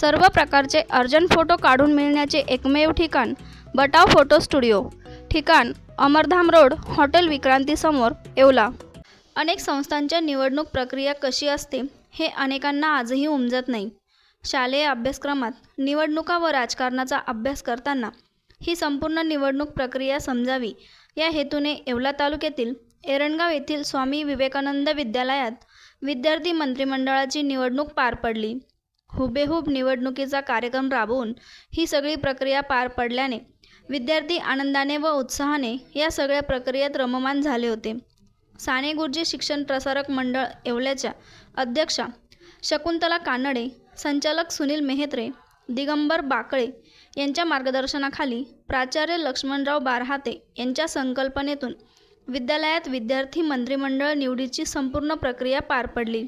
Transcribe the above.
सर्व प्रकारचे urgent photo काढून मिळण्याचे एकमेव ठिकाण बटाव फोटो स्टुडिओ. ठिकाण अमरधाम रोड हॉटेल विक्रांतीसमोर येवला. अनेक संस्थांच्या निवडणूक प्रक्रिया कशी असते हे अनेकांना आजही उमजत नाही. शालेय अभ्यासक्रमात निवडणुका व राजकारणाचा अभ्यास करताना ही संपूर्ण निवडणूक प्रक्रिया समजावी. या हेतूने येवला तालुक्यातील एरणगाव येथील स्वामी विवेकानंद विद्यालयात विद्यार्थी मंत्रिमंडळाची निवडणूक पार पडली. हुबेहूब निवडणुकीचा कार्यक्रम राबवून ही सगळी प्रक्रिया पार पडल्याने विद्यार्थी आनंदाने व उत्साहाने या सगळ्या प्रक्रियेत रममान झाले होते. साने गुरुजी शिक्षण प्रसारक मंडळ येवल्याच्या अध्यक्षा शकुंतला कानडे संचालक सुनील मेहेत्रे दिगंबर बाकळे यांच्या मार्गदर्शनाखाली प्राचार्य लक्ष्मणराव बारहाते यांच्या संकल्पनेतून विद्यालयात विद्यार्थी मंत्रिमंडळ निवडीची संपूर्ण प्रक्रिया पार पडली.